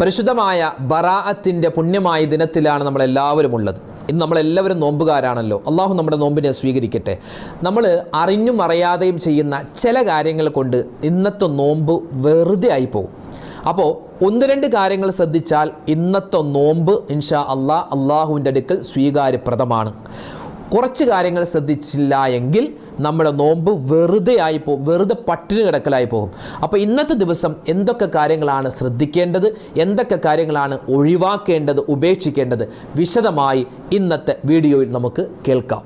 പരിശുദ്ധമായ ബറാഅത്തിന്റെ പുണ്യമായ ദിനത്തിലാണ് നമ്മളെല്ലാവരും ഉള്ളത്. ഇന്ന് നമ്മളെല്ലാവരും നോമ്പുകാരാണല്ലോ. അള്ളാഹു നമ്മുടെ നോമ്പിനെ സ്വീകരിക്കട്ടെ. നമ്മൾ അറിഞ്ഞും അറിയാതെയും ചെയ്യുന്ന ചില കാര്യങ്ങൾ കൊണ്ട് ഇന്നത്തെ നോമ്പ് വെറുതെ ആയി പോകും അപ്പോൾ ഒന്ന് രണ്ട് കാര്യങ്ങൾ ശ്രദ്ധിച്ചാൽ ഇന്നത്തെ നോമ്പ് ഇൻഷാ അള്ളാഹ് അള്ളാഹുവിന്റെ അടുക്കൽ സ്വീകാര്യപ്രദമാണ്. കുറച്ച് കാര്യങ്ങൾ ശ്രദ്ധിച്ചില്ല എങ്കിൽ നമ്മുടെ നോമ്പ് വെറുതെ ആയി പോകും വെറുതെ പട്ടിണി കിടക്കലായി പോകും. അപ്പോൾ ഇന്നത്തെ ദിവസം എന്തൊക്കെ കാര്യങ്ങളാണ് ശ്രദ്ധിക്കേണ്ടത്? എന്തൊക്കെ കാര്യങ്ങളാണ് ഒഴിവാക്കേണ്ടത്? ഉപേക്ഷിക്കേണ്ടത്? വിശദമായി ഇന്നത്തെ വീഡിയോയിൽ നമുക്ക് കേൾക്കാം.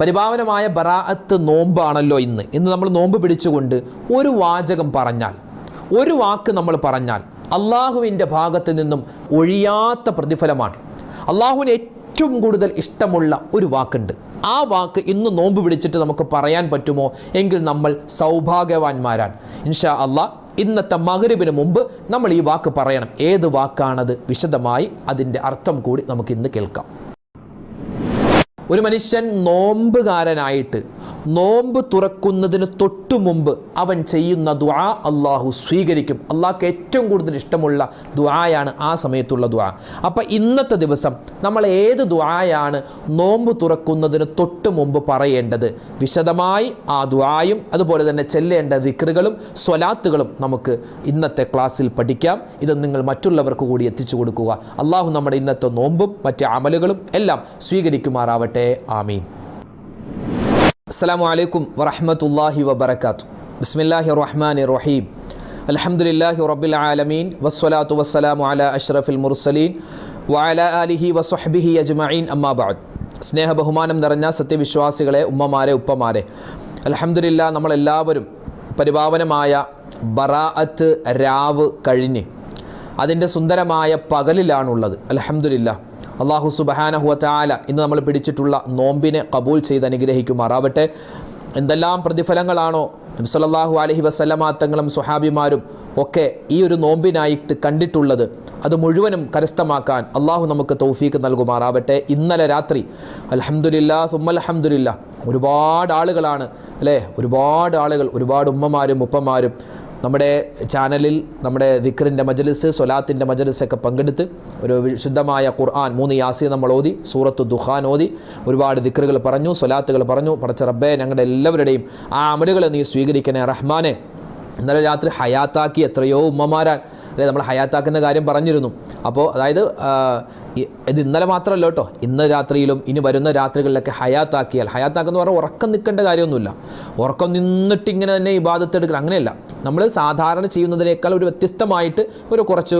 പരിപാവനമായ ബറാഅത്ത് നോമ്പാണല്ലോ ഇന്ന്. ഇന്ന് നമ്മൾ നോമ്പ് പിടിച്ചുകൊണ്ട് ഒരു വാചകം പറഞ്ഞാൽ ഒരു വാക്ക് നമ്മൾ പറഞ്ഞാൽ അള്ളാഹുവിന്റെ ഭാഗത്ത് നിന്നും ഒഴിയാത്ത പ്രതിഫലമാണ്. അള്ളാഹുവിന് ഏറ്റവും കൂടുതൽ ഇഷ്ടമുള്ള ഒരു വാക്കുണ്ട്. ആ വാക്ക് ഇന്ന് നോമ്പ് പിടിച്ചിട്ട് നമുക്ക് പറയാൻ പറ്റുമോ? എങ്കിൽ നമ്മൾ സൗഭാഗ്യവാന്മാരാണ്. ഇൻഷാ അള്ളാഹ് ഇന്നത്തെ മകരുവിന് മുമ്പ് നമ്മൾ ഈ വാക്ക് പറയണം. ഏത് വാക്കാണത്? വിശദമായി അതിന്റെ അർത്ഥം കൂടി നമുക്ക് ഇന്ന് കേൾക്കാം. ഒരു മനുഷ്യൻ നോമ്പുകാരനായിട്ട് നോമ്പ് തുറക്കുന്നതിന് തൊട്ടു മുമ്പ് അവൻ ചെയ്യുന്ന ദുആ അള്ളാഹു സ്വീകരിക്കും. അള്ളാഹ്ക്ക് ഏറ്റവും കൂടുതൽ ഇഷ്ടമുള്ള ദുആയാണ് ആ സമയത്തുള്ള ദുആ. അപ്പം ഇന്നത്തെ ദിവസം നമ്മൾ ഏത് ദുആയാണ് നോമ്പ് തുറക്കുന്നതിന് തൊട്ടു മുമ്പ് പറയേണ്ടത്? വിശദമായി ആ ദുആയും അതുപോലെ തന്നെ ചെല്ലേണ്ട ദിക്റുകളും സ്വലാത്തുകളും നമുക്ക് ഇന്നത്തെ ക്ലാസ്സിൽ പഠിക്കാം. ഇത് നിങ്ങൾ മറ്റുള്ളവർക്ക് കൂടി എത്തിച്ചു കൊടുക്കുക. അള്ളാഹു നമ്മുടെ ഇന്നത്തെ നോമ്പും മറ്റ് അമലുകളും എല്ലാം സ്വീകരിക്കുമാറാവട്ടെ. ആമീൻ. അസ്സലാമു അലൈക്കും വറഹ്മത്തുള്ളാഹി വബർക്കാത്തു ബിസ്മില്ലാഹി റഹ്മാൻ റഹീം അലഹമുല്ലാഹി റബ്ബിൽ ആലമീൻ. വസ്വലാത്തു വസ്സലാമു അലാ അഷ്റഫിൽ മുർസലീൻ. വഅല അലിഹി വസ്വഹ്ബിഹി അജ്മഈൻ. അമ്മാബാദ് സ്നേഹ ബഹുമാനം നിറഞ്ഞ സത്യവിശ്വാസികളെ ഉമ്മമാരെ ഉപ്പമാരെ. അൽഹംദുലില്ല നമ്മളെല്ലാവരും പരിപാവനമായ ബറാഅത്ത് രാവ് കഴിഞ്ഞ് അതിന്റെ സുന്ദരമായ പകലിലാണുള്ളത്. അൽഹംദുലില്ല. അള്ളാഹു സുബഹാനഹുവ ചാല ഇന്ന് നമ്മൾ പിടിച്ചിട്ടുള്ള നോമ്പിനെ കബൂൽ ചെയ്ത് അനുഗ്രഹിക്കുമാറാവട്ടെ. എന്തെല്ലാം പ്രതിഫലങ്ങളാണോ നബ്സലല്ലാഹു അലഹി വസ്ലമാത്തങ്ങളും സുഹാബിമാരും ഒക്കെ ഈ ഒരു നോമ്പിനായിട്ട് കണ്ടിട്ടുള്ളത് അത് മുഴുവനും കരസ്ഥമാക്കാൻ അള്ളാഹു നമുക്ക് തൗഫീക്ക് നൽകുമാറാവട്ടെ. ഇന്നലെ രാത്രി അലഹമുല്ല സുമ്മൽഹമുല്ല ഒരുപാട് ആളുകളാണ് അല്ലേ? ഒരുപാട് ആളുകൾ ഒരുപാട് ഉമ്മമാരും ഉപ്പമാരും നമ്മുടെ ചാനലിൽ നമ്മുടെ ദിക്റിന്റെ മജലിസ് സൊലാത്തിന്റെ മജലിസൊക്കെ പങ്കെടുത്ത് ഒരു വിശുദ്ധമായ ഖുർആൻ മൂന്ന് യാസി നമ്മൾ ഓതി സൂറത്ത് ദുഖാൻ ഓതി ഒരുപാട് ദിക്റുകൾ പറഞ്ഞു സൊലാത്തുകൾ പറഞ്ഞു പറച്ച റബ്ബെ ഞങ്ങളുടെ എല്ലാവരുടെയും ആ അമലുകളെ നീ സ്വീകരിക്കണേ റഹ്മാനെ. ഇന്നലെ രാത്രി ഹയാത്താക്കി എത്രയോ ഉമ്മമാരാൻ അല്ലെ നമ്മൾ ഹയാത്താക്കുന്ന കാര്യം പറഞ്ഞിരുന്നു. അപ്പോൾ അതായത് ഇത് ഇന്നലെ മാത്രമല്ല കേട്ടോ. ഇന്ന് രാത്രിയിലും ഇനി വരുന്ന രാത്രികളിലൊക്കെ ഹയാത്താക്കിയാൽ. ഹയാത്താക്കെന്ന് പറഞ്ഞാൽ ഉറക്കം നിൽക്കേണ്ട കാര്യമൊന്നുമില്ല. ഉറക്കം നിന്നിട്ട് ഇങ്ങനെ തന്നെ ഇബാദത്ത് എടുക്കണം. അങ്ങനെയല്ല. നമ്മൾ സാധാരണ ചെയ്യുന്നതിനേക്കാൾ ഒരു വ്യത്യസ്തമായിട്ട് ഒരു കുറച്ച്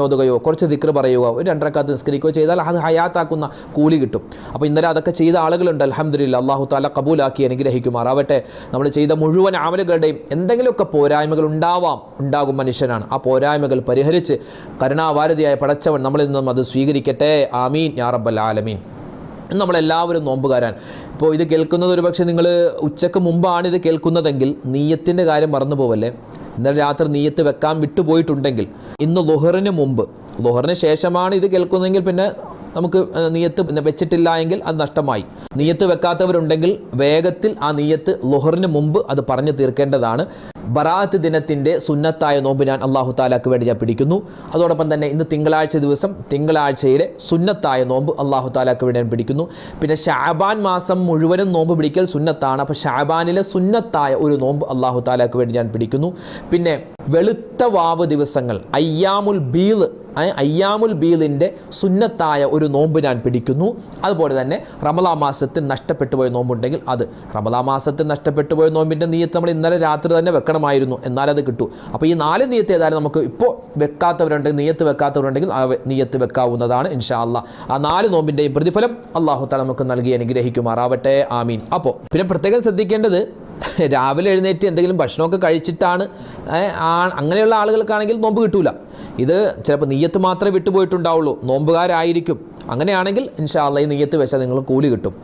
ഓതുകയോ കുറച്ച് ദിക്ർ പറയുകയോ ഒരു രണ്ടരക്കാത്ത് നിസ്കരിക്കുകയോ ചെയ്താൽ അത് ഹയാത്താക്കുന്ന കൂലി കിട്ടും. അപ്പോൾ ഇന്നലെ അതൊക്കെ ചെയ്ത ആളുകളുണ്ട്. അലഹമ്മദില്ല അള്ളാഹു താല കബൂലാക്കി അനുഗ്രഹിക്കുമാറാവട്ടെ. നമ്മൾ ചെയ്ത മുഴുവൻ ആമലുകളുടെയും എന്തെങ്കിലുമൊക്കെ പോരായ്മകൾ ഉണ്ടാവാം. ഉണ്ടാകും മനുഷ്യനാണ്. ആ പോരായ്മകൾ പരിഹരിച്ച് കരുണാവാരതിയായ പടച്ചവൻ നമ്മളിൽ നിന്നും അത് സ്വീകരിക്കട്ടെ. ആമീൻ. യാ റബ്ബൽ ആലമീൻ. നമ്മളെല്ലാവരും നോമ്പുകാരാൻ ഇപ്പോൾ ഇത് കേൾക്കുന്നത് ഒരു പക്ഷേ നിങ്ങൾ ഉച്ചയ്ക്ക് മുമ്പാണ് ഇത് കേൾക്കുന്നതെങ്കിൽ നീയത്തിന്റെ കാര്യം മറന്നു പോവല്ലേ? ഇന്നലെ രാത്രി നീയത്ത് വെക്കാൻ വിട്ടുപോയിട്ടുണ്ടെങ്കിൽ ഇന്ന് ലുഹറിന് മുമ്പ് ലുഹറിന് ശേഷമാണ് ഇത് കേൾക്കുന്നതെങ്കിൽ പിന്നെ നമുക്ക് നീയത്ത് വെച്ചിട്ടില്ല എങ്കിൽ അത് നഷ്ടമായി. നീയത്ത് വെക്കാത്തവരുണ്ടെങ്കിൽ വേഗത്തിൽ ആ നീയത്ത് ലുഹറിന് മുമ്പ് അത് പറഞ്ഞു തീർക്കേണ്ടതാണ്. ബറാത്ത് ദിനത്തിന്റെ സുന്നത്തായ നോമ്പ് ഞാൻ അള്ളാഹു താലാക്ക് വേണ്ടി ഞാൻ പിടിക്കുന്നു. അതോടൊപ്പം തന്നെ ഇന്ന് തിങ്കളാഴ്ച ദിവസം തിങ്കളാഴ്ചയിലെ സുന്നത്തായ നോമ്പ് അള്ളാഹു താലാക്ക് വേണ്ടി ഞാൻ പിടിക്കുന്നു. പിന്നെ ഷാബാൻ മാസം മുഴുവനും നോമ്പ് പിടിക്കൽ സുന്നത്താണ്. അപ്പോൾ ഷാബാനിലെ സുന്നത്തായ ഒരു നോമ്പ് അള്ളാഹു താലാക്ക് വേണ്ടി ഞാൻ പിടിക്കുന്നു. പിന്നെ വെളുത്ത വാവ് ദിവസങ്ങൾ അയ്യാമുൽ ബീൽ അയ്യാമുൽ ബീലിന്റെ സുന്നത്തായ ഒരു നോമ്പ് ഞാൻ പിടിക്കുന്നു. അതുപോലെ തന്നെ റമലാ മാസത്തിൽ നഷ്ടപ്പെട്ടു പോയ നോമ്പുണ്ടെങ്കിൽ അത് റമലാ മാസത്തിൽ നഷ്ടപ്പെട്ടു പോയ നോമ്പിന്റെ നീയത്ത് നമ്മൾ ഇന്നലെ രാത്രി തന്നെ വെക്കണമായിരുന്നു. എന്നാലത് കിട്ടൂ. അപ്പോൾ ഈ നാല് നീയത്ത് ഏതായാലും നമുക്ക് ഇപ്പോൾ വെക്കാത്തവരുണ്ടെങ്കിൽ നീയത്ത് വെക്കാത്തവരുണ്ടെങ്കിൽ ആ നീയത്ത് വെക്കാവുന്നതാണ് ഇൻഷാ അല്ല ആ നാല് നോമ്പിന്റെയും പ്രതിഫലം അള്ളാഹു താല നമുക്ക് നൽകി അനുഗ്രഹിക്കുമാറാവട്ടെ. ആമീൻ. അപ്പോൾ പിന്നെ പ്രത്യേകം ശ്രദ്ധിക്കേണ്ടത് രാവിലെ എഴുന്നേറ്റ് എന്തെങ്കിലും ഭക്ഷണമൊക്കെ കഴിച്ചിട്ടാണ് അങ്ങനെയുള്ള ആളുകൾക്കാണെങ്കിൽ നോമ്പ് കിട്ടൂല. ഇത് ചിലപ്പോൾ നെയ്യത്ത് മാത്രമേ വിട്ടുപോയിട്ടുണ്ടാവുള്ളൂ. നോമ്പുകാരായിരിക്കും. അങ്ങനെയാണെങ്കിൽ ഇൻഷാ അള്ളാഹ് ഈ നെയ്യത്ത് വെച്ചാൽ നിങ്ങൾ കൂലി കിട്ടും.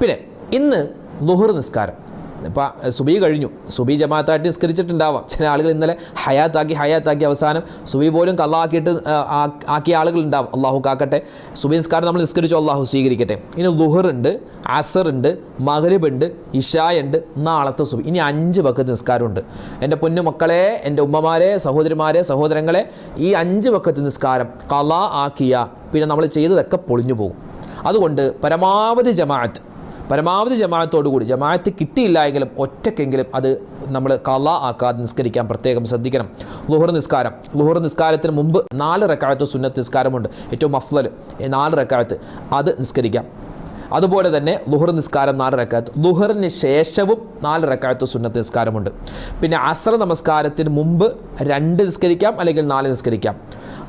പിന്നെ ഇന്ന് ലുഹർ നിസ്കാരം. ഇപ്പം സുബി കഴിഞ്ഞു. സുബി ജമാഅത്തായിട്ട് നിസ്കരിച്ചിട്ടുണ്ടാവാം. ചില ആളുകൾ ഇന്നലെ ഹയാത്താക്കി ഹയാത്താക്കി അവസാനം സുബി പോലും കള്ളാക്കിയിട്ട് ആക്കിയ ആളുകൾ ഉണ്ടാവും. അള്ളാഹു കാക്കട്ടെ. സുബി നിസ്കാരം നമ്മൾ നിസ്കരിച്ചു അള്ളാഹു സ്വീകരിക്കട്ടെ. ഇനി ലുഹറുണ്ട് അസറുണ്ട് മഹരിബുണ്ട് ഇഷായുണ്ട് നാളത്തെ സുബി. ഇനി അഞ്ച് വക്കത്ത് നിസ്കാരമുണ്ട്. എന്റെ പൊന്നു മക്കളെ എന്റെ ഉമ്മമാരെ സഹോദരിമാരെ സഹോദരങ്ങളെ ഈ അഞ്ച് വക്കത്ത് നിസ്കാരം കള ആക്കിയ പിന്നെ നമ്മൾ ചെയ്തതൊക്കെ പൊളിഞ്ഞു പോകും. അതുകൊണ്ട് പരമാവധി ജമാഅത്ത് പരമാവധി ജമാഅത്തോടു കൂടി ജമാഅത്ത് കിട്ടിയില്ല എങ്കിലും ഒറ്റയ്ക്കെങ്കിലും അത് നമ്മൾ കല ആക്കാതെ നിസ്കരിക്കാൻ പ്രത്യേകം ശ്രദ്ധിക്കണം. ലുഹർ നിസ്കാരം. ലുഹർ നിസ്കാരത്തിന് മുമ്പ് നാല് റക്കായത്ത് സുന്നത്ത് നിസ്കാരമുണ്ട്. ഏറ്റവും അഫ്ലൽ നാല് റക്കായത്ത്. അത് നിസ്കരിക്കാം. അതുപോലെ തന്നെ ലുഹർ നിസ്കാരം നാല് റക്കാത്ത്. ലുഹറിന് ശേഷവും നാല് റക്കാത്ത് സുന്നത്ത് നിസ്കാരമുണ്ട്. പിന്നെ അസർ നമസ്കാരത്തിന് മുമ്പ് രണ്ട് നിസ്കരിക്കാം അല്ലെങ്കിൽ നാല് നിസ്കരിക്കാം.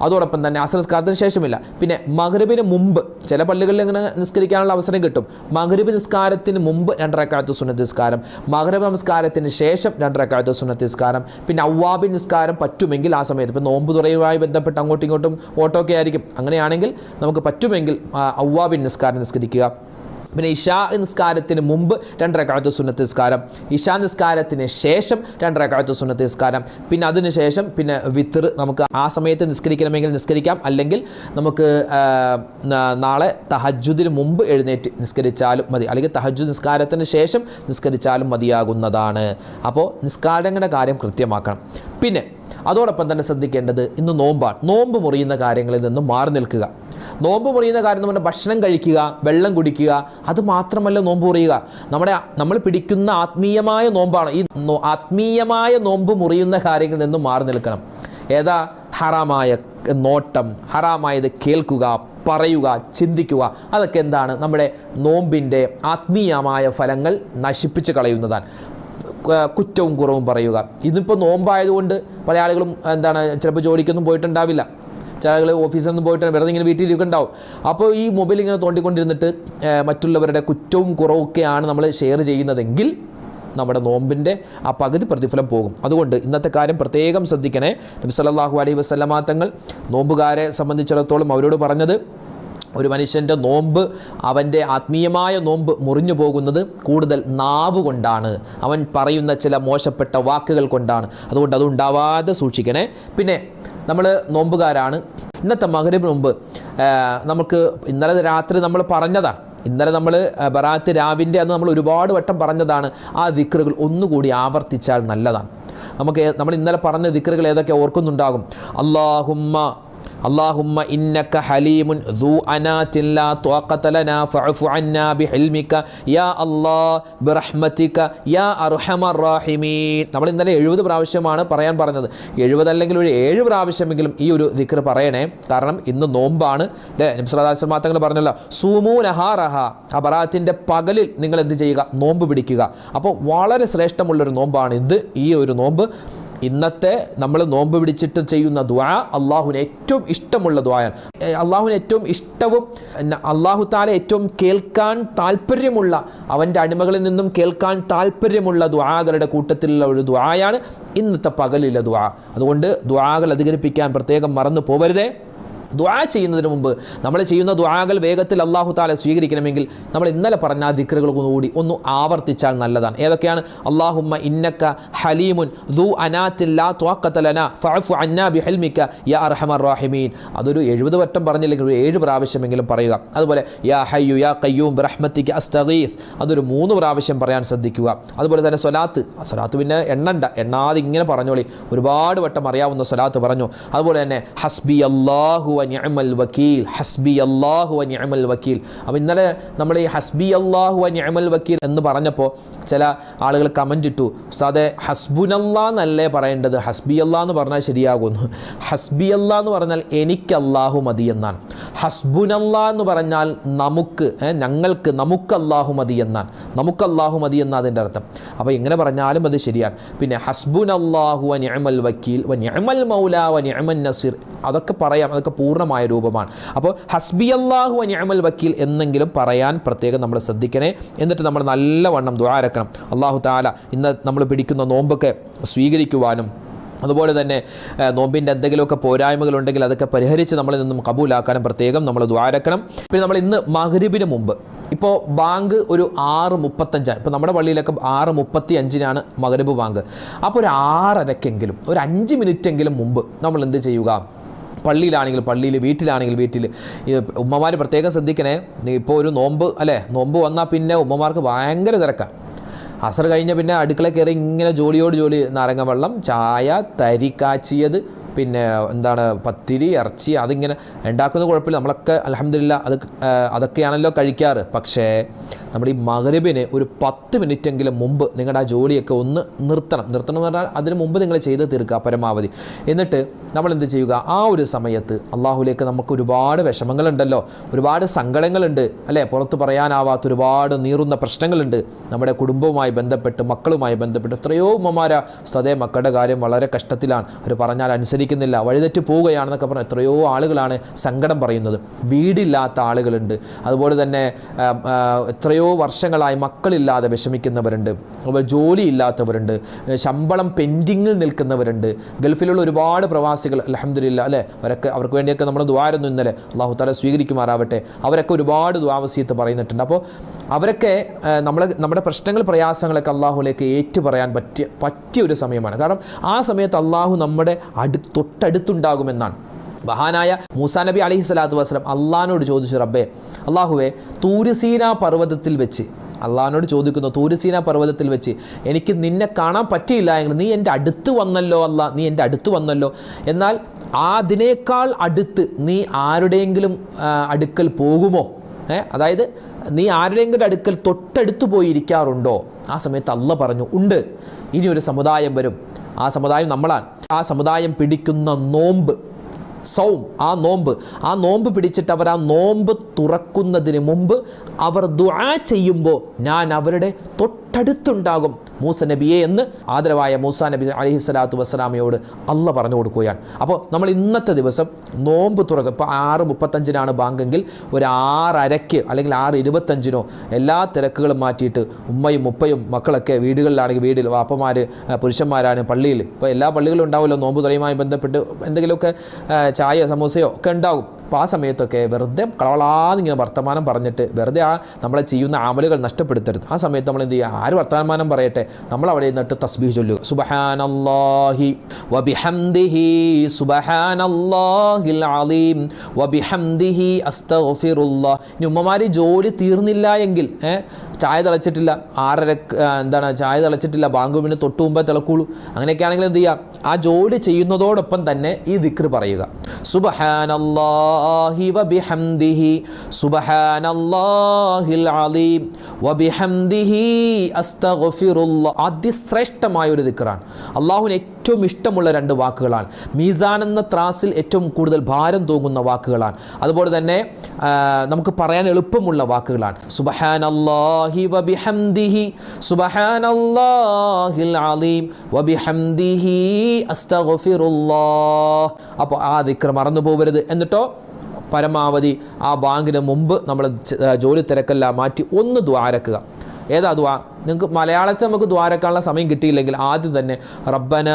അതോടൊപ്പം തന്നെ അസർ നിസ്കാരത്തിന് ശേഷമില്ല. പിന്നെ മഗ്രിബിന് മുമ്പ് ചില പള്ളികളിൽ ഇങ്ങനെ നിസ്കരിക്കാനുള്ള അവസരം കിട്ടും. മഗ്രിബ് നിസ്കാരത്തിന് മുമ്പ് രണ്ടരക്കാലത്ത് സുന്നത്ത് നിസ്കാരം. മകരബ് നമസ്കാരത്തിന് ശേഷം രണ്ടരക്കാലത്ത് സുന്നത്ത് നിസ്കാരം. പിന്നെ അവ്വാബി നിസ്കാരം പറ്റുമെങ്കിൽ ആ സമയത്ത്. ഇപ്പോൾ നോമ്പ് തുറയുമായി ബന്ധപ്പെട്ട് അങ്ങോട്ടും ഇങ്ങോട്ടും ഓട്ടോ ഒക്കെ ആയിരിക്കും. അങ്ങനെയാണെങ്കിൽ നമുക്ക് പറ്റുമെങ്കിൽ അവ്വാബിൻ നിസ്കാരം നിസ്കരിക്കുക. പിന്നെ ഇഷാ നിസ്കാരത്തിന് മുമ്പ് രണ്ടരക്കാലത്ത് സുന്നത്ത് നിസ്കാരം. ഇഷാ നിസ്കാരത്തിന് ശേഷം രണ്ടരക്കാലത്ത് സുന്നത്ത് നിസ്കാരം. പിന്നെ അതിനുശേഷം പിന്നെ വിത്തർ നമുക്ക് ആ സമയത്ത് നിസ്കരിക്കണമെങ്കിൽ നിസ്കരിക്കാം. അല്ലെങ്കിൽ നമുക്ക് നാളെ തഹജുദിന് മുമ്പ് എഴുന്നേറ്റ് നിസ്കരിച്ചാലും മതി. അല്ലെങ്കിൽ തഹജുദ് നിസ്കാരത്തിന് ശേഷം നിസ്കരിച്ചാലും മതിയാകുന്നതാണ്. അപ്പോൾ നിസ്കാരങ്ങളുടെ കാര്യം കൃത്യമാക്കണം. പിന്നെ അതോടൊപ്പം തന്നെ ശ്രദ്ധിക്കേണ്ടത് ഇന്ന് നോമ്പാണ്. നോമ്പ് മുറിയുന്ന കാര്യങ്ങളിൽ നിന്നും മാറി നിൽക്കുക. നോമ്പ് മുറിയുന്ന കാര്യം എന്ന് പറഞ്ഞാൽ ഭക്ഷണം കഴിക്കുക വെള്ളം കുടിക്കുക അത് മാത്രമല്ല നോമ്പ് മുറിയുക. നമ്മുടെ നമ്മൾ പിടിക്കുന്ന ആത്മീയമായ നോമ്പാണ്. ഈ ആത്മീയമായ നോമ്പ് മുറിയുന്ന കാര്യങ്ങളിൽ നിന്നും മാറി നിൽക്കണം. ഏതാ? ഹറാമായ നോട്ടം ഹറാമായത് കേൾക്കുക പറയുക ചിന്തിക്കുക. അതൊക്കെ എന്താണ്? നമ്മുടെ നോമ്പിന്റെ ആത്മീയമായ ഫലങ്ങൾ നശിപ്പിച്ച് കളയുന്നതാണ്. കുറ്റവും കുറവും പറയുക. ഇതിപ്പോൾ നോമ്പായതുകൊണ്ട് പല ആളുകളും എന്താണ് ചിലപ്പോൾ ജോലിക്കൊന്നും പോയിട്ടുണ്ടാവില്ല. ചില ആളുകൾ ഓഫീസിൽ നിന്ന് പോയിട്ട് വെറുതെ ഇങ്ങനെ വീട്ടിൽ ഇരിക്കുന്നുണ്ടാവും. അപ്പോൾ ഈ മൊബൈൽ ഇങ്ങനെ തോണ്ടിക്കൊണ്ടിരുന്നിട്ട് മറ്റുള്ളവരുടെ കുറ്റവും കുറവൊക്കെയാണ് നമ്മൾ ഷെയർ ചെയ്യുന്നതെങ്കിൽ നമ്മുടെ നോമ്പിന്റെ ആ പകുതി പ്രതിഫലം പോകും. അതുകൊണ്ട് ഇന്നത്തെ കാര്യം പ്രത്യേകം ശ്രദ്ധിക്കണേ. നബി സല്ലാഹു അലൈഹി വസല്ലമ തങ്ങൾ നോമ്പുകാരെ സംബന്ധിച്ചിടത്തോളം അവരോട് പറഞ്ഞത് ഒരു മനുഷ്യന്റെ നോമ്പ് അവന്റെ ആത്മീയമായ നോമ്പ് മുറിഞ്ഞു പോകുന്നത് കൂടുതൽ നാവ് കൊണ്ടാണ്. അവൻ പറയുന്ന ചില മോശപ്പെട്ട വാക്കുകൾ കൊണ്ടാണ്. അതുകൊണ്ട് അത് ഉണ്ടാവാതെ സൂക്ഷിക്കണേ. പിന്നെ നമ്മൾ നോമ്പുകാരാണ്. ഇന്നത്തെ മകരവിന് മുമ്പ് നമുക്ക് ഇന്നലെ രാത്രി നമ്മൾ പറഞ്ഞതാണ്. ഇന്നലെ നമ്മൾ ബറാത്ത് രാവിന്റെ അന്ന് നമ്മൾ ഒരുപാട് വട്ടം പറഞ്ഞതാണ്. ആ ദിക്റുകൾ ഒന്നുകൂടി ആവർത്തിച്ചാൽ നല്ലതാണ്. നമുക്ക് നമ്മൾ ഇന്നലെ പറഞ്ഞ ദിക്റുകൾ ഏതൊക്കെ ഓർക്കുന്നുണ്ടാകും? അള്ളാഹുമ്മ അള്ളാഹുമ്മ ഇന്നക്ക ഹലീമുൻ ദൂ അനാത്തില്ല ത്വാക്കത്തലന ഫഅഫു അന്നാ ബിഹിൽമിക. യാ അല്ലാഹ് ബിറഹ്മതിക യാ അർഹമർ റാഹിമീൻ. നമ്മൾ ഇന്നലെ എഴുപത് പ്രാവശ്യമാണ് പറയാൻ പറഞ്ഞത്. എഴുപത് അല്ലെങ്കിൽ ഒരു ഏഴ് പ്രാവശ്യമെങ്കിലും ഈ ഒരു ദിക്ർ പറയണേ. കാരണം ഇന്ന് നോമ്പാണ്. അല്ലേ നിംസലാദാസ് മാത്രങ്ങൾ പറഞ്ഞല്ലോ സൂമൂ നഹാറഹ. അബറാത്തിന്റെ പകലിൽ നിങ്ങൾ എന്ത് ചെയ്യുക? നോമ്പ് പിടിക്കുക. അപ്പോൾ വളരെ ശ്രേഷ്ഠമുള്ളൊരു നോമ്പാണ് ഇത്. ഈ ഒരു നോമ്പ് ഇന്നത്തെ നമ്മൾ നോമ്പ് പിടിച്ചിട്ട് ചെയ്യുന്ന ദ്വാ അള്ളാഹുവിന് ഏറ്റവും ഇഷ്ടമുള്ള ദ്വായാണ് അള്ളാഹുവിന് ഏറ്റവും ഇഷ്ടവും അള്ളാഹു താല ഏറ്റവും കേൾക്കാൻ താല്പര്യമുള്ള അവന്റെ അടിമകളിൽ നിന്നും കേൾക്കാൻ താല്പര്യമുള്ള ദ്വാകളുടെ കൂട്ടത്തിലുള്ള ഒരു ദ്വായാണ് ഇന്നത്തെ പകലിലെ ദ്വാ അതുകൊണ്ട് ദ്വാകൾ അധികരിപ്പിക്കാൻ പ്രത്യേകം മറന്നു പോവരുതേ. ദ്വാ ചെയ്യുന്നതിന് മുമ്പ് നമ്മൾ ചെയ്യുന്ന ദുആകൾ വേഗത്തിൽ അള്ളാഹു താല സ്വീകരിക്കണമെങ്കിൽ നമ്മൾ ഇന്നലെ പറഞ്ഞ ആ കൂടി ഒന്ന് ആവർത്തിച്ചാൽ നല്ലതാണ്. ഏതൊക്കെയാണ്? അള്ളാഹുമ്മ ഇന്നക്ക ഹലീമുൻ ദു അനാത്തില്ലാ ത്വാക്കത്തലന ഫഅഫു അന്നാ ബിഹൽമിക്ക യാ അർഹമർ റാഹിമീൻ. അതൊരു എഴുപത് വട്ടം പറഞ്ഞില്ലെങ്കിൽ ഒരു ഏഴ് പ്രാവശ്യമെങ്കിലും പറയുക. അതുപോലെ യാ ഹയ്യു യാ കയ്യൂം ബ്രഹ്മത്തിക്ക് അസ്തഗീസ്. അതൊരു മൂന്ന് പ്രാവശ്യം പറയാൻ ശ്രദ്ധിക്കുക. അതുപോലെ തന്നെ സ്വലാത്ത്. സ്വലാത്ത് പിന്നെ എണ്ണണ്ട. എണ്ണാതെ ഇങ്ങനെ പറഞ്ഞോളി. ഒരുപാട് വട്ടം അറിയാവുന്ന സ്വലാത്ത് പറഞ്ഞു. അതുപോലെ തന്നെ ഹസ്ബി അള്ളാഹു വ നിഅമൽ വക്കീൽ ഹസ്ബി അള്ളാഹു വ വക്കീൽ അപ്പോൾ ഇന്നലെ നമ്മൾ ഈ ഹസ്ബി അള്ളാഹു വ വക്കീൽ എന്ന് പറഞ്ഞപ്പോൾ ചില ആളുകൾ കമന്റ് ഇട്ടു. ഉസ്താദെ ഹസ്ബുനല്ലാ എന്നല്ലേ പറയേണ്ടത്? ഹസ്ബി അല്ലാ എന്ന് പറഞ്ഞാൽ ശരിയാകുന്നു ഹസ്ബി അല്ലാ എന്ന് പറഞ്ഞാൽ എനിക്ക് അള്ളാഹു മതി എന്നാണ്. ഹസ്ബുനല്ലാ എന്ന് പറഞ്ഞാൽ നമുക്ക് ഞങ്ങൾക്ക് നമുക്ക് അള്ളാഹു മതി എന്നാണ്. നമുക്ക് അള്ളാഹു മതി എന്നാണ് അതിന്റെ അർത്ഥം. അപ്പോൾ എങ്ങനെ പറഞ്ഞാലും അത് ശരിയാണ്. പിന്നെ ഹസ്ബുൻ അള്ളാഹു വ നിഅമൽ വക്കീൽ വ എമൽ മൗല വ നിഅമൻ നസീർ അതൊക്കെ പറയാം അതൊക്കെ പൂർണമായ രൂപമാണ്. അപ്പോൾ ഹസ്ബി അള്ളാഹു വ നിഅമൽ വക്കീൽ എന്നെങ്കിലും പറയാൻ പ്രത്യേകം നമ്മൾ ശ്രദ്ധിക്കണേ. എന്നിട്ട് നമ്മൾ നല്ലവണ്ണം ദ്വാരക്കണം അള്ളാഹു താല ഇന്ന് നമ്മൾ പിടിക്കുന്ന നോമ്പൊക്കെ സ്വീകരിക്കുവാനും അതുപോലെ തന്നെ നോമ്പിന്റെ എന്തെങ്കിലുമൊക്കെ പോരായ്മകളുണ്ടെങ്കിൽ അതൊക്കെ പരിഹരിച്ച് നമ്മളിൽ നിന്നും കബൂലാക്കാനും പ്രത്യേകം നമ്മൾ ദ്വാരക്കണം പിന്നെ നമ്മൾ ഇന്ന് മഹരിബിന് മുമ്പ്. ഇപ്പോൾ ബാങ്ക് ഒരു ആറ് മുപ്പത്തഞ്ചാണ്. ഇപ്പോൾ നമ്മുടെ പള്ളിയിലൊക്കെ ആറ് മുപ്പത്തി അഞ്ചിനാണ് മഗ്രിബ് ബാങ്ക്. അപ്പോൾ ഒരു ആറരക്കെങ്കിലും ഒരു അഞ്ച് മിനിറ്റെങ്കിലും മുമ്പ് നമ്മൾ എന്ത് ചെയ്യുക? പള്ളിയിലാണെങ്കിൽ പള്ളിയിൽ വീട്ടിലാണെങ്കിൽ വീട്ടിൽ. ഉമ്മമാർ പ്രത്യേകം ശ്രദ്ധിക്കണേ. ഇപ്പോൾ ഒരു നോമ്പ് അല്ലേ? നോമ്പ് വന്നാൽ പിന്നെ ഉമ്മമാർക്ക് ഭയങ്കര തിരക്കാണ് അസർ കഴിഞ്ഞ പിന്നെ അടുക്കള കയറി ഇങ്ങനെ ജോലിയോട് ജോലി നാരങ്ങ വെള്ളം ചായ തരി കാച്ചിയത് പിന്നെ എന്താണ് പത്തിരി ഇറച്ചി അതിങ്ങനെ ഉണ്ടാക്കുന്ന കുഴപ്പമില്ല. നമ്മളൊക്കെ അലഹമില്ല അത് അതൊക്കെയാണല്ലോ കഴിക്കാറ്. പക്ഷേ നമ്മുടെ ഈ മകരബിന് ഒരു പത്ത് മിനിറ്റെങ്കിലും മുമ്പ് നിങ്ങളുടെ ആ ജോലിയൊക്കെ ഒന്ന് നിർത്തണം. നിർത്തണം എന്ന് പറഞ്ഞാൽ അതിന് മുമ്പ് നിങ്ങൾ ചെയ്ത് തീർക്കുക പരമാവധി. എന്നിട്ട് നമ്മൾ എന്ത് ചെയ്യുക? ആ ഒരു സമയത്ത് അള്ളാഹുലേക്ക് നമുക്ക് ഒരുപാട് വിഷമങ്ങളുണ്ടല്ലോ. ഒരുപാട് സങ്കടങ്ങളുണ്ട്. അല്ലേ? പുറത്ത് പറയാനാവാത്ത ഒരുപാട് നീറുന്ന പ്രശ്നങ്ങളുണ്ട്. നമ്മുടെ കുടുംബവുമായി ബന്ധപ്പെട്ട് മക്കളുമായി ബന്ധപ്പെട്ട് എത്രയോ ഉമ്മമാരാ സതേ മക്കളുടെ കാര്യം വളരെ കഷ്ടത്തിലാണ്. അവർ പറഞ്ഞാൽ അനുസരിക്കുന്നില്ല വഴിതെറ്റി പോവുകയാണെന്നൊക്കെ പറഞ്ഞാൽ എത്രയോ ആളുകളാണ് സങ്കടം പറയുന്നത്. വീടില്ലാത്ത ആളുകളുണ്ട്. അതുപോലെ തന്നെ എത്രയോ വർഷങ്ങളായി മക്കളില്ലാതെ വിഷമിക്കുന്നവരുണ്ട്. അതുപോലെ ജോലി ഇല്ലാത്തവരുണ്ട് ശമ്പളം പെൻഡിങ്ങിൽ നിൽക്കുന്നവരുണ്ട്. ഗൾഫിലുള്ള ഒരുപാട് പ്രവാസികൾ അലഹമില്ല അല്ലേ? അവരൊക്കെ അവർക്ക് വേണ്ടിയൊക്കെ നമ്മൾ ദ്വാരുന്നു ഇന്നലെ. അള്ളാഹു താല സ്വീകരിക്കുമാറാവട്ടെ. അവരൊക്കെ ഒരുപാട് ദ്വാവസീത്ത് പറയുന്നിട്ടുണ്ട് അപ്പോൾ അവരൊക്കെ നമ്മൾ നമ്മുടെ പ്രശ്നങ്ങൾ പ്രയാസങ്ങളൊക്കെ അള്ളാഹുലേക്ക് ഏറ്റു പറയാൻ പറ്റിയ പറ്റിയ ഒരു സമയമാണ്. കാരണം ആ സമയത്ത് അള്ളാഹു നമ്മുടെ അടു തൊട്ടടുത്തുണ്ടാകുമെന്നാണ്. മഹാനായ മൂസാ നബി അലഹി സ്വലാത്തു വസ്ലം അള്ളഹാനോട് ചോദിച്ചു റബ്ബേ അള്ളാഹുവെ തൂരുസീന പർവതത്തിൽ വെച്ച് അള്ളഹാനോട് ചോദിക്കുന്നു തൂരുസീന പർവതത്തിൽ വെച്ച് എനിക്ക് നിന്നെ കാണാൻ പറ്റിയില്ല എങ്കിൽ നീ എന്റെ അടുത്ത് വന്നല്ലോ അല്ല നീ എന്റെ അടുത്ത് വന്നല്ലോ. എന്നാൽ അതിനേക്കാൾ അടുത്ത് നീ ആരുടെയെങ്കിലും അടുക്കൽ പോകുമോ? അതായത് നീ ആരുടെയെങ്കിലും അടുക്കൽ തൊട്ടടുത്ത് പോയി ഇരിക്കാറുണ്ടോ ആ സമയത്ത് അള്ള പറഞ്ഞു ഉണ്ട് ഇനി ഒരു സമുദായം വരും. ആ സമുദായം നമ്മളാണ്. ആ സമുദായം പിടിക്കുന്ന നോമ്പ് സൗം ആ നോമ്പ് ആ നോമ്പ് പിടിച്ചിട്ട് അവർ ആ നോമ്പ് തുറക്കുന്നതിന് മുമ്പ് അവർ ദുആ ചെയ്യുമ്പോൾ ഞാൻ അവരുടെ തൊട്ടടുത്തുണ്ടാകും മൂസ നബിയെ എന്ന് ആദരവായ മൂസ നബി അലഹി സ്വലാത്തു വസ്സലാമയോട് അള്ള പറഞ്ഞു കൊടുക്കുകയാണ്. അപ്പോൾ നമ്മൾ ഇന്നത്തെ ദിവസം നോമ്പ് തുറക്കും ഇപ്പോൾ ആറ് മുപ്പത്തഞ്ചിനാണ് ബാങ്കെങ്കിൽ ഒരു ആറരയ്ക്ക് അല്ലെങ്കിൽ ആറ് ഇരുപത്തഞ്ചിനോ എല്ലാ തിരക്കുകളും മാറ്റിയിട്ട് ഉമ്മയും ഉപ്പയും മക്കളൊക്കെ വീടുകളിലാണെങ്കിൽ വീട്ടിൽ വാപ്പമാർ പുരുഷന്മാരാണ് പള്ളിയിൽ. ഇപ്പോൾ എല്ലാ പള്ളികളും ഉണ്ടാവുമല്ലോ നോമ്പ് തുറയുമായി ബന്ധപ്പെട്ട് എന്തെങ്കിലുമൊക്കെ ചായ സമൂസയോ ഒക്കെ ഉണ്ടാവും അപ്പോൾ ആ സമയത്തൊക്കെ വെറുതെ കളവളാന്നിങ്ങനെ വർത്തമാനം പറഞ്ഞിട്ട് വെറുതെ ആ നമ്മളെ ചെയ്യുന്ന ആമലുകൾ നഷ്ടപ്പെടുത്തരുത്. ആ സമയത്ത് നമ്മൾ എന്ത് ചെയ്യുക? ആര് വർത്തമാനം പറയട്ടെ? നമ്മൾ അവിടെ നിന്നിട്ട് തസ്ബീഹ് ചൊല്ലുക. സുബഹാനല്ലാഹി വബിഹംദിഹി സുബഹാനല്ലാഹിൽ അലീം വബിഹംദിഹി അസ്തഗ്ഫിറുല്ലാഹ് ഇനി ഉമ്മമാര് ജോലി തീർന്നില്ല എങ്കിൽ ചായ തിളച്ചിട്ടില്ല ആറര എന്താണ് ചായ തിളച്ചിട്ടില്ല ബാങ്കു പിന്നെ തൊട്ട് മുമ്പേ തിളക്കുള്ളൂ. അങ്ങനെയൊക്കെ ആണെങ്കിൽ എന്ത് ചെയ്യുക ആ ജോലി ചെയ്യുന്നതോടൊപ്പം തന്നെ ഈ ദിക്ർ പറയുക. സുബഹാനല്ലാഹി വബിഹംദിഹി സുബഹാനല്ലാഹിൽ അലീം വബിഹംദിഹി അസ്തഗ്ഫിറുല്ലാഹ് അതിശ്രേഷ്ഠമായ ഒരു ദിക്കറാണ് അള്ളാഹുവിന് ഏറ്റവും ഇഷ്ടമുള്ള രണ്ട് വാക്കുകളാണ്. മീസാൻ എന്ന ത്രാസിൽ ഏറ്റവും കൂടുതൽ ഭാരം തൂങ്ങുന്ന വാക്കുകളാണ്. അതുപോലെ തന്നെ നമുക്ക് പറയാൻ എളുപ്പമുള്ള വാക്കുകളാണ്. സുബഹാനല്ലാഹി വബിഹംദിഹി അലീം വബിഹംദിഹി അപ്പോൾ ആ ദിക്കർ മറന്നു പോകരുത് എന്നിട്ടോ പരമാവധി ആ ബാങ്കിന് മുമ്പ് നമ്മൾ ജോലി തിരക്കെല്ലാം മാറ്റി ഒന്ന് ദ്വാരക്കുക ഏതാ ദ്വാ നിങ്ങൾക്ക് മലയാളത്തിൽ നമുക്ക് ദ്വാരക്കാനുള്ള സമയം കിട്ടിയില്ലെങ്കിൽ ആദ്യം തന്നെ റബ്ബന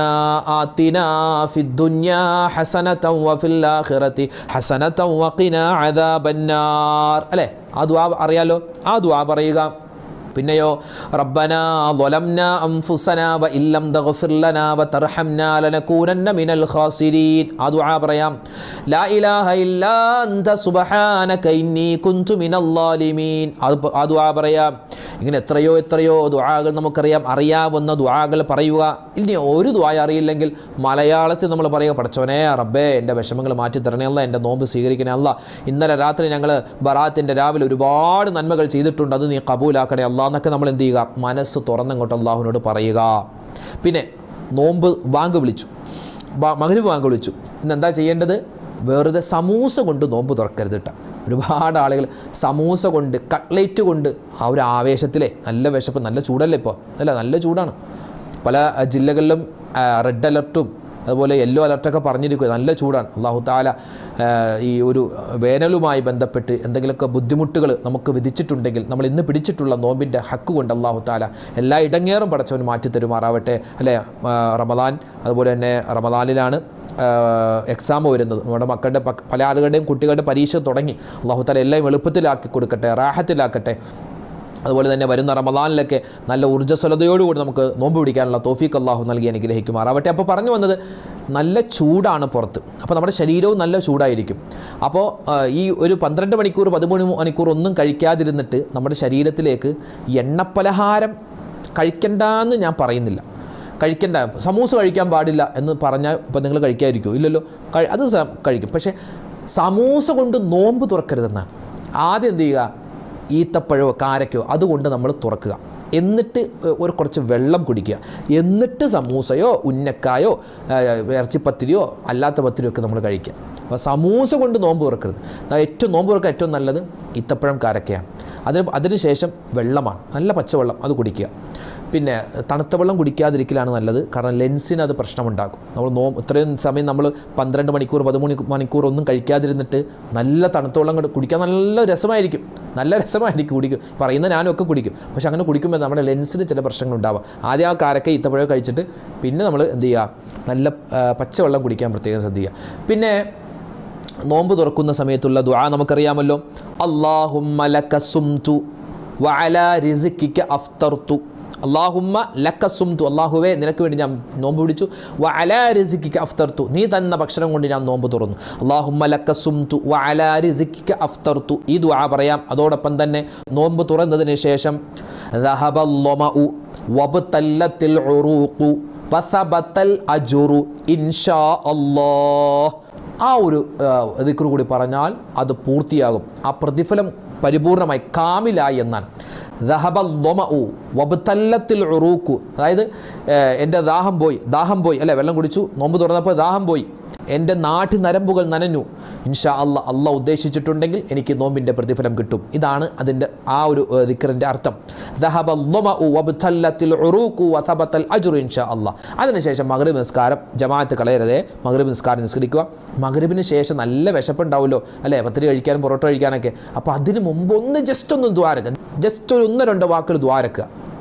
ആത്തിന ഫിദ്ദുന്യാ ഹസനതൻ വഫിൽ ആഖിറതി ഹസനതൻ വഖിന അദാബന്നാർ. അല്ലേ? ആ ദ്വാ അറിയാലോ? ആ ദ്വാ പറയുക. പിന്നെയോ വ ഇല്ലം വ ലനകൂനന്ന മിനൽ ഖാസിരീൻ. ആ ദുആ പറയാം ലാ ഇലാഹ അൻത സുബ്ഹാനക ഇന്നി മിനൽ ളാലിമീൻ. ആ ദുആ പറയാം ഇങ്ങനെ എത്രയോ എത്രയോ ദുആകൾ നമുക്കറിയാം. അറിയാവുന്ന ദുആകൾ പറയുക. ഇനി ഒരു ദുആ അറിയില്ലെങ്കിൽ മലയാളത്തിൽ നമ്മൾ പറയുക പഠിച്ചോനെ റബ്ബേ എന്റെ വിഷമങ്ങൾ മാറ്റി തരണേ എന്റെ നോമ്പ് സ്വീകരിക്കണേ അല്ല. ഇന്നലെ രാത്രി ഞങ്ങൾ ബറാത്തിന്റെ രാവിലെ ഒരുപാട് നന്മകൾ ചെയ്തിട്ടുണ്ട്. അത് നീ കബൂലാക്കണേ അല്ല. എന്നൊക്കെ നമ്മൾ എന്ത് ചെയ്യുക? മനസ്സ് തുറന്നങ്ങോട്ട് അള്ളാഹുവിനോട് പറയുക. പിന്നെ നോമ്പ് വാങ്ക് വിളിച്ചു. മകനു വാങ്ക് വിളിച്ചു. ഇന്ന് എന്താ ചെയ്യേണ്ടത്? വെറുതെ സമൂസ കൊണ്ട് നോമ്പ് തുറക്കരുത് കേട്ടോ ഒരുപാട് ആളുകൾ സമൂസ കൊണ്ട് കട്ട്ലേറ്റ് കൊണ്ട് ആ ഒരു ആവേശത്തിലെ നല്ല വിശപ്പ് നല്ല ചൂടല്ലേ ഇപ്പോൾ അല്ല നല്ല ചൂടാണ്. പല ജില്ലകളിലും റെഡ് അലർട്ടും അതുപോലെ യെല്ലോ അലർട്ടൊക്കെ പറഞ്ഞിരിക്കുക. നല്ല ചൂടാണ്. അള്ളാഹു താല ഈ ഒരു വേനലുമായി ബന്ധപ്പെട്ട് എന്തെങ്കിലുമൊക്കെ ബുദ്ധിമുട്ടുകൾ നമുക്ക് വിധിച്ചിട്ടുണ്ടെങ്കിൽ നമ്മൾ ഇന്ന് പിടിച്ചിട്ടുള്ള നോമ്പിന്റെ ഹക്ക് കൊണ്ട് അള്ളാഹു താല എല്ലാ ഇടങ്ങേറും പടച്ചവൻ മാറ്റി തരുമാറാവട്ടെ. അല്ലേ? റമദാൻ അതുപോലെ തന്നെ റമദാനിലാണ് എക്സാം വരുന്നത്. നമ്മുടെ മക്കളുടെ പല ആളുകളുടെയും കുട്ടികളുടെ പരീക്ഷ തുടങ്ങി. അള്ളാഹു താല എല്ലാം എളുപ്പത്തിലാക്കി കൊടുക്കട്ടെ റാഹത്തിലാക്കട്ടെ. അതുപോലെ തന്നെ വരുന്ന റമദാനിലൊക്കെ നല്ല ഊർജസ്വലതയോടുകൂടി നമുക്ക് നോമ്പ് പിടിക്കാനുള്ള തോഫീക്ക് അള്ളാഹു നൽകി അനുഗ്രഹിക്കുമാറാവട്ടെ. അപ്പോൾ പറഞ്ഞു വന്നത് നല്ല ചൂടാണ് പുറത്ത്. അപ്പോൾ നമ്മുടെ ശരീരവും നല്ല ചൂടായിരിക്കും. അപ്പോൾ ഈ ഒരു പന്ത്രണ്ട് മണിക്കൂർ പതിമൂന്ന് മണിക്കൂർ ഒന്നും കഴിക്കാതിരുന്നിട്ട് നമ്മുടെ ശരീരത്തിലേക്ക് എണ്ണപ്പലഹാരം കഴിക്കണ്ടെന്ന് ഞാൻ പറയുന്നില്ല. കഴിക്കേണ്ട സമൂസ കഴിക്കാൻ പാടില്ല എന്ന് പറഞ്ഞാൽ ഇപ്പം നിങ്ങൾ കഴിക്കാതിരിക്കുമോ ഇല്ലല്ലോ. അത് കഴിക്കും. പക്ഷേ സമൂസ കൊണ്ട് നോമ്പ് തുറക്കരുതെന്നാണ്. ആദ്യം എന്ത് ചെയ്യുക? ഈത്തപ്പഴമോ കാരക്കോ അതുകൊണ്ട് നമ്മൾ തുറക്കുക. എന്നിട്ട് ഒരു കുറച്ച് വെള്ളം കുടിക്കുക. എന്നിട്ട് സമൂസയോ ഉന്നക്കായോ ഇറച്ചിപ്പത്തിരിയോ അല്ലാത്ത പത്തിരിയോ ഒക്കെ നമ്മൾ കഴിക്കുക. അപ്പോൾ സമൂസ കൊണ്ട് നോമ്പ് തുറക്കരുത്. ഏറ്റവും നോമ്പ് തുറക്കാൻ ഏറ്റവും നല്ലത് ഈത്തപ്പഴം കാരക്കയാണ്. അതിന് അതിനുശേഷം വെള്ളമാണ്. നല്ല പച്ചവെള്ളം അത് കുടിക്കുക. പിന്നെ തണുത്ത വെള്ളം കുടിക്കാതിരിക്കലാണ് നല്ലത്. കാരണം ലെൻസിന് അത് പ്രശ്നമുണ്ടാക്കും. നമ്മൾ നോ ഇത്രയും സമയം നമ്മൾ പന്ത്രണ്ട് മണിക്കൂർ പതിമൂന്ന് മണിക്കൂർ ഒന്നും കഴിക്കാതിരുന്നിട്ട് നല്ല തണുത്ത വെള്ളം കൂടെ കുടിക്കാൻ നല്ല രസമായിരിക്കും. നല്ല രസമായിരിക്കും കുടിക്കും. പറയുന്ന ഞാനൊക്കെ കുടിക്കും. പക്ഷെ അങ്ങനെ കുടിക്കുമ്പോൾ നമ്മുടെ ലെൻസിന് ചില പ്രശ്നങ്ങളുണ്ടാവാം ആദ്യം ആ കാരക്ക ഈത്തപ്പഴം കഴിച്ചിട്ട് പിന്നെ നമ്മൾ എന്ത് ചെയ്യുക? നല്ല പച്ചവെള്ളം കുടിക്കാൻ പ്രത്യേകം ശ്രദ്ധിക്കുക. പിന്നെ നോമ്പ് തുറക്കുന്ന സമയത്തുള്ള ദുആ നമുക്കറിയാമല്ലോ. അള്ളാഹു ലക സുംതു വഅലാ റിസ്കിക അഫ്തർതു. അള്ളാഹുമ്മ ലക്കസും തു അള്ളാഹുവെ നിനക്ക് വേണ്ടി ഞാൻ നോമ്പ് പിടിച്ചു. വ അലാ റിസിക്കിക്ക് അഫ്തർത്തു നീ തന്ന ഭക്ഷണം കൊണ്ട് ഞാൻ നോമ്പ് തുറന്നു. അള്ളാഹുമ്മ ലക്കസും തു വ അലാ റിസിക്കിക്ക് അഫ്തർത്തു ഈ ദുആ പറയാം. അതോടൊപ്പം തന്നെ നോമ്പ് തുറന്നതിന് ശേഷം അല്ലാഹ് ആ ഒരു ഇതിക്കുറി കൂടി പറഞ്ഞാൽ അത് പൂർത്തിയാകും. ആ പ്രതിഫലം പരിപൂർണമായി കാമിലായി എന്നാണ് ദഹബൽ ദൊമഉ വബ്തല്ലത്തിൽ ഉറൂക്കു. അതായത് എന്റെ ദാഹം പോയി ദാഹം പോയി. അല്ലേ വെള്ളം കുടിച്ചു നോമ്പ് തുറന്നപ്പോൾ ദാഹം പോയി. എന്റെ നാട്ടി നരമ്പുകൾ നനഞ്ഞു. ഇൻഷാ അല്ല അല്ല ഉദ്ദേശിച്ചിട്ടുണ്ടെങ്കിൽ എനിക്ക് നോമ്പിന്റെ പ്രതിഫലം കിട്ടും. ഇതാണ് അതിന്റെ ആ ഒരു ദിക്കറിന്റെ അർത്ഥം. ഇൻഷാ അതിനുശേഷം മഗ്രിബ് നിസ്കാരം. ജമാഅത്ത് കളയരുതേ. മഗ്രിബ് നിസ്കാരം നിസ്കരിക്കുക. മഗ്രിബിന് ശേഷം നല്ല വിശപ്പുണ്ടാവുമല്ലോ. അല്ലേ? പത്തിരി കഴിക്കാനും പൊറോട്ട കഴിക്കാനൊക്കെ. അപ്പോൾ അതിന് മുമ്പ് ഒന്ന് ജസ്റ്റ് ഒന്ന് ദ്വാരക്കുക ജസ്റ്റ് ഒരു ഒന്ന് രണ്ട് വാക്കുകൾ ദ്വാരക്കുക.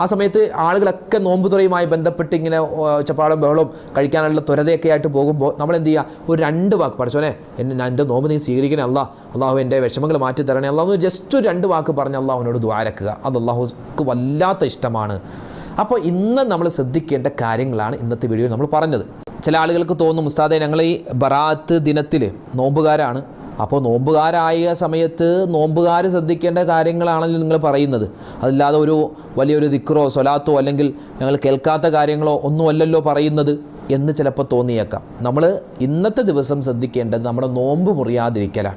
ആ സമയത്ത് ആളുകളൊക്കെ നോമ്പ് തുറയുമായി ബന്ധപ്പെട്ട് ഇങ്ങനെ ഒച്ചപ്പാടും ചപ്പാടും ബഹളവും കഴിക്കാനുള്ള ത്വരതയൊക്കെ ആയിട്ട് പോകുമ്പോൾ നമ്മൾ എന്ത് ചെയ്യുക? ഒരു രണ്ട് വാക്ക് പഠിച്ചോനെ എന്നെ എന്റെ നോമ്പ് നീ സ്വീകരിക്കണേ അല്ലാ അള്ളാഹു എന്റെ വിഷമങ്ങൾ മാറ്റി തരണേ അള്ളാഹു ജസ്റ്റ് ഒരു രണ്ട് വാക്ക് പറഞ്ഞ് അള്ളാഹുവിനോട് ദ്വാരക്കുക അത് അള്ളാഹുക്ക് വല്ലാത്ത ഇഷ്ടമാണ്. അപ്പോൾ ഇന്ന് നമ്മൾ ശ്രദ്ധിക്കേണ്ട കാര്യങ്ങളാണ് ഇന്നത്തെ വീഡിയോയിൽ നമ്മൾ പറഞ്ഞത്. ചില ആളുകൾക്ക് തോന്നും ഉസ്താദെ ഞങ്ങൾ ഈ ബറാത്ത് ദിനത്തിൽ നോമ്പുകാരാണ്. അപ്പോൾ നോമ്പുകാരായ സമയത്ത് നോമ്പുകാർ ശ്രദ്ധിക്കേണ്ട കാര്യങ്ങളാണല്ലോ നിങ്ങൾ പറയുന്നത്. അതല്ലാതെ ഒരു വലിയൊരു ദിക്റോ സ്വലാത്തോ അല്ലെങ്കിൽ ഞങ്ങൾ കേൾക്കാത്ത കാര്യങ്ങളോ ഒന്നുമല്ലല്ലോ പറയുന്നത് എന്ന് ചിലപ്പോൾ തോന്നിയേക്കാം. നമ്മൾ ഇന്നത്തെ ദിവസം ശ്രദ്ധിക്കേണ്ടത് നമ്മുടെ നോമ്പ് മുറിയാതിരിക്കലാണ്.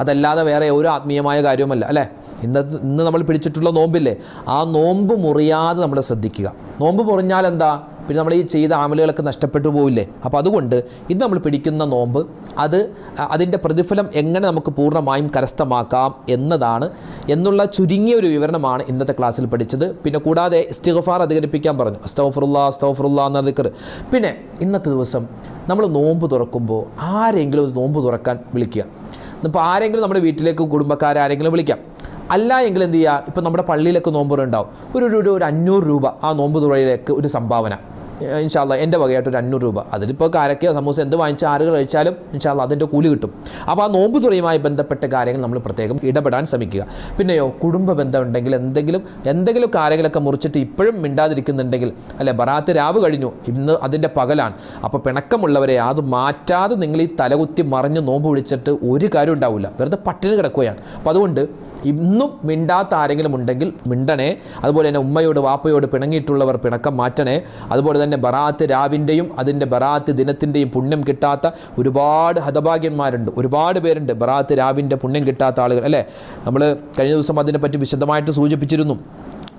അതല്ലാതെ വേറെ ഒരു ആത്മീയമായ കാര്യവുമല്ല അല്ലേ? ഇന്നത്തെ ഇന്ന് നമ്മൾ പിടിച്ചിട്ടുള്ള നോമ്പില്ലേ? ആ നോമ്പ് മുറിയാതെ നമ്മൾ ശ്രദ്ധിക്കുക. നോമ്പ് മുറിഞ്ഞാൽ എന്താ പിന്നെ നമ്മൾ ഈ ചെയ്ത ആമലുകളൊക്കെ നഷ്ടപ്പെട്ടു പോവില്ലേ? അപ്പോൾ അതുകൊണ്ട് ഇന്ന് നമ്മൾ പിടിക്കുന്ന നോമ്പ് അത് അതിന്റെ പ്രതിഫലം എങ്ങനെ നമുക്ക് പൂർണമായും കരസ്ഥമാക്കാം എന്നതാണ് എന്നുള്ള ചുരുങ്ങിയ ഒരു വിവരണമാണ് ഇന്നത്തെ ക്ലാസ്സിൽ പഠിച്ചത്. പിന്നെ കൂടാതെ ഇസ്തിഗഫാർ അധികരിപ്പിക്കാൻ പറഞ്ഞു. അസ്തഫറുല്ല അസ്തഫറുല്ല എന്ന ദിക്കർ പിന്നെ ഇന്നത്തെ ദിവസം നമ്മൾ നോമ്പ് തുറക്കുമ്പോൾ ആരെങ്കിലും നോമ്പ് തുറക്കാൻ വിളിക്കുക. ഇപ്പോൾ ആരെങ്കിലും നമ്മുടെ വീട്ടിലേക്ക് കുടുംബക്കാരാരെങ്കിലും വിളിക്കാം. അല്ല എങ്കിൽ എന്ത് ചെയ്യുക? ഇപ്പം നമ്മുടെ പള്ളിയിലൊക്കെ നോമ്പ് ഉണ്ടാവും ഒരു- ഒരു ഒരു അഞ്ഞൂറ് രൂപ ആ നോമ്പ് തുറയിലേക്ക് ഒരു സംഭാവന. ഇൻഷാല്ല എന്റെ വകയായിട്ട് ഒരു അഞ്ഞൂറ് രൂപ. അതിലിപ്പോൾ കാരക്കയോ സമൂസ എന്ത് വാങ്ങിച്ചാൽ ആറുകൾ കഴിച്ചാലും ഇൻഷാല്ല അതിന്റെ കൂലി കിട്ടും. അപ്പോൾ ആ നോമ്പ് തുറയുമായി ബന്ധപ്പെട്ട കാര്യങ്ങൾ നമ്മൾ പ്രത്യേകം ഇടപെടാൻ ശ്രമിക്കുക. പിന്നെയോ കുടുംബ ബന്ധം ഉണ്ടെങ്കിൽ എന്തെങ്കിലും എന്തെങ്കിലും കാര്യങ്ങളൊക്കെ മുറിച്ചിട്ട് ഇപ്പോഴും മിണ്ടാതിരിക്കുന്നുണ്ടെങ്കിൽ അല്ലെ ബറാത്ത് രാവ് കഴിഞ്ഞു ഇന്ന് അതിന്റെ പകലാണ്. അപ്പോൾ പിണക്കമുള്ളവരെ അത് മാറ്റാതെ നിങ്ങൾ ഈ തലകുത്തി മറിഞ്ഞ് നോമ്പ് വിളിച്ചിട്ട് ഒരു കാര്യം ഉണ്ടാവില്ല വെറുതെ പട്ടിണി കിടക്കുകയാണ്. അപ്പോൾ അതുകൊണ്ട് ഇന്നും മിണ്ടാത്ത ആരെങ്കിലും ഉണ്ടെങ്കിൽ മിണ്ടണേ. അതുപോലെ തന്നെ ഉമ്മയോട് വാപ്പയോട് പിണങ്ങിയിട്ടുള്ളവർ പിണക്കം മാറ്റണേ. അതുപോലെ തന്നെ ബറാത്ത് രാവിന്റെയും അതിന്റെ ബറാത്ത് ദിനത്തിന്റെയും പുണ്യം കിട്ടാത്ത ഒരുപാട് ഹതഭാഗ്യന്മാരുണ്ട്. ഒരുപാട് പേരുണ്ട് ബറാത്ത് രാവിന്റെ പുണ്യം കിട്ടാത്ത ആളുകൾ. അല്ലേ? നമ്മൾ കഴിഞ്ഞ ദിവസം അതിനെപ്പറ്റി വിശദമായിട്ട് സൂചിപ്പിച്ചിരുന്നു.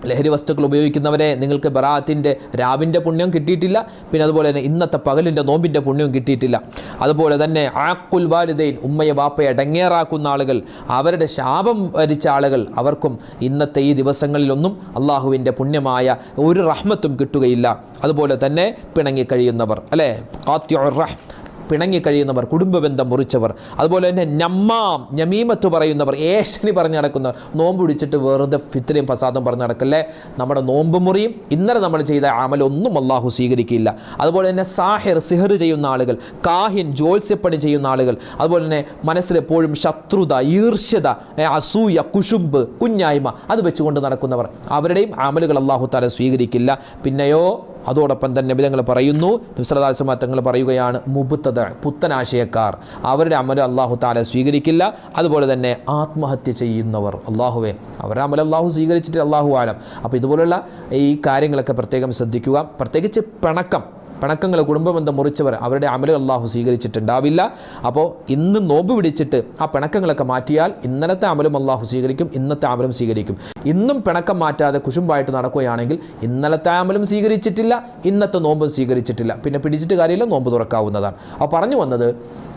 ലഹരി വസ്തുക്കൾ ഉപയോഗിക്കുന്നവരെ നിങ്ങൾക്ക് ബറാത്തിന്റെ രാവിന്റെ പുണ്യം കിട്ടിയിട്ടില്ല പിന്നെ അതുപോലെ തന്നെ ഇന്നത്തെ പകലിന്റെ നോമ്പിന്റെ പുണ്യവും കിട്ടിയിട്ടില്ല. അതുപോലെ തന്നെ ആക്കുൽ വാലിദൈൻ ഉമ്മയെ വാപ്പയെ അടങ്ങേറാക്കുന്ന ആളുകൾ അവരുടെ ശാപം വരിച്ച ആളുകൾ അവർക്കും ഇന്നത്തെ ഈ ദിവസങ്ങളിലൊന്നും അള്ളാഹുവിന്റെ പുണ്യമായ ഒരു റഹ്മത്തും കിട്ടുകയില്ല. അതുപോലെ തന്നെ പിണങ്ങി കഴിയുന്നവർ അല്ലേ? ഖാത്തിഉർ റഹ് പിണങ്ങിക്കഴിയുന്നവർ കുടുംബബന്ധം മുറിച്ചവർ അതുപോലെ തന്നെ നമ്മാം ഞമീമത്ത് പറയുന്നവർ ഏഷനി പറഞ്ഞ് നടക്കുന്നവർ നോമ്പ് പിടിച്ചിട്ട് വെറുതെ ഫിത്രയും ഫസാദും പറഞ്ഞ് നടക്കല്ലേ? നമ്മുടെ നോമ്പ് മുറിയും ഇന്നലെ നമ്മൾ ചെയ്ത ആമലൊന്നും അള്ളാഹു സ്വീകരിക്കില്ല. അതുപോലെ തന്നെ സാഹിർ സിഹർ ചെയ്യുന്ന ആളുകൾ കാഹിൻ ജോത്സ്യപ്പണി ചെയ്യുന്ന ആളുകൾ അതുപോലെ തന്നെ മനസ്സിലെപ്പോഴും ശത്രുത ഈർഷ്യത അസൂയ കുശുമ്പ് കുഞ്ഞായ്മ അത് വെച്ചുകൊണ്ട് നടക്കുന്നവർ അവരുടെയും ആമലുകൾ അള്ളാഹു താല സ്വീകരിക്കില്ല. പിന്നെയോ അതോടൊപ്പം തന്നെ വിധങ്ങൾ പറയുന്നു നിസ്രദാസമ തങ്ങൾ പറയുകയാണ് മുബുത്തത് പുത്തനാശയക്കാർ. അവരുടെ അമല അള്ളാഹു താല സ്വീകരിക്കില്ല അതുപോലെ തന്നെ ആത്മഹത്യ ചെയ്യുന്നവർ. അള്ളാഹുവെ അവരുടെ അമൽ അള്ളാഹു സ്വീകരിച്ചിട്ട് അള്ളാഹു ആലം. അപ്പോൾ ഇതുപോലുള്ള ഈ കാര്യങ്ങളൊക്കെ പ്രത്യേകം ശ്രദ്ധിക്കുക. പ്രത്യേകിച്ച് പിണക്കം പിണക്കങ്ങൾ കുടുംബബന്ധം മുറിച്ചവർ അവരുടെ അമലുകൾ അള്ളാഹു സ്വീകരിച്ചിട്ടുണ്ടാവില്ല. അപ്പോൾ ഇന്ന് നോമ്പ് പിടിച്ചിട്ട് ആ പിണക്കങ്ങളൊക്കെ മാറ്റിയാൽ ഇന്നലത്തെ അമലും അള്ളാഹു സ്വീകരിക്കും ഇന്നത്തെ അമലും സ്വീകരിക്കും. ഇന്നും പിണക്കം മാറ്റാതെ കുശുമ്പായിട്ട് നടക്കുകയാണെങ്കിൽ ഇന്നലത്തെ അമലും സ്വീകരിച്ചിട്ടില്ല ഇന്നത്തെ നോമ്പും സ്വീകരിച്ചിട്ടില്ല. പിന്നെ പിടിച്ചിട്ട് കാര്യമില്ല നോമ്പ് തുറക്കാവുന്നതാണ്. അപ്പോൾ പറഞ്ഞു വന്നത്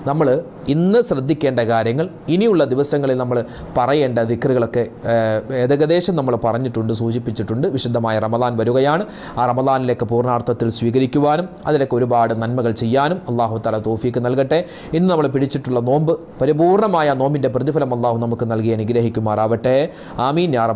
നമ്മൾ ഇന്ന് ശ്രദ്ധിക്കേണ്ട കാര്യങ്ങൾ ഇനിയുള്ള ദിവസങ്ങളിൽ നമ്മൾ പറയേണ്ട ദിക്കറുകളൊക്കെ ഏകദേശം നമ്മൾ പറഞ്ഞിട്ടുണ്ട് സൂചിപ്പിച്ചിട്ടുണ്ട്. വിശുദ്ധമായ റമദാൻ വരികയാണ്. ആ റമദാനിലേക്ക് പൂർണാർത്ഥത്തിൽ സ്വീകരിക്കുവാനും അതിലൊക്കെ ഒരുപാട് നന്മകൾ ചെയ്യാനും അള്ളാഹു തല തോഫീക്ക് നൽകട്ടെ. ഇന്ന് നമ്മൾ പിടിച്ചിട്ടുള്ള നോമ്പ് പരിപൂർണമായ നോമ്പിന്റെ പ്രതിഫലം അള്ളാഹു നമുക്ക് നൽകി അനുഗ്രഹിക്കുമാറാവട്ടെ. ആമീൻ യാ